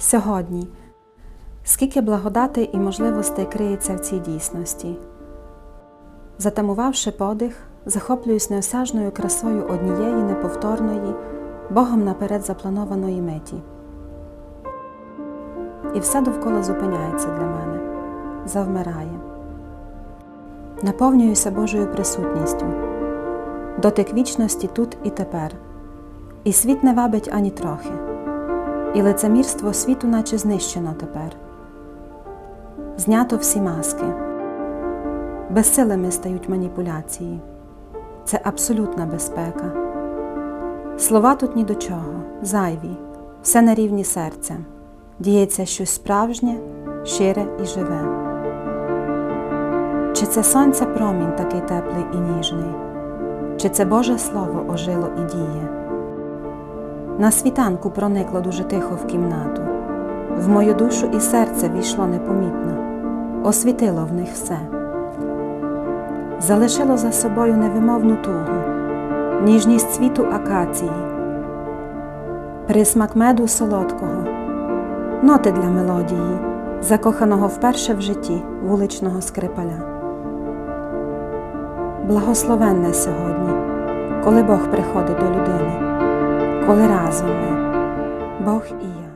Сьогодні. Скільки благодати і можливостей криється в цій дійсності. Затамувавши подих, захоплююсь неосяжною красою однієї неповторної, Богом наперед запланованої меті. І все довкола зупиняється для мене, завмирає. Наповнююся Божою присутністю, дотик вічності тут і тепер, і світ не вабить ані трохи, і лицемірство світу наче знищено тепер. Знято всі маски. Безсилими стають маніпуляції. Це абсолютна безпека. Слова тут ні до чого, зайві, все на рівні серця. Діється щось справжнє, щире і живе. Чи це сонця промінь такий теплий і ніжний, чи це Боже Слово ожило і діє? На світанку проникло дуже тихо в кімнату, в мою душу і серце війшло непомітно, освітило в них все, залишило за собою невимовну тугу, ніжність цвіту акації, присмак меду солодкого, ноти для мелодії, закоханого вперше в житті вуличного скрипаля. Благословенне сьогодні, коли Бог приходить до людини, коли разом ми, Бог і я.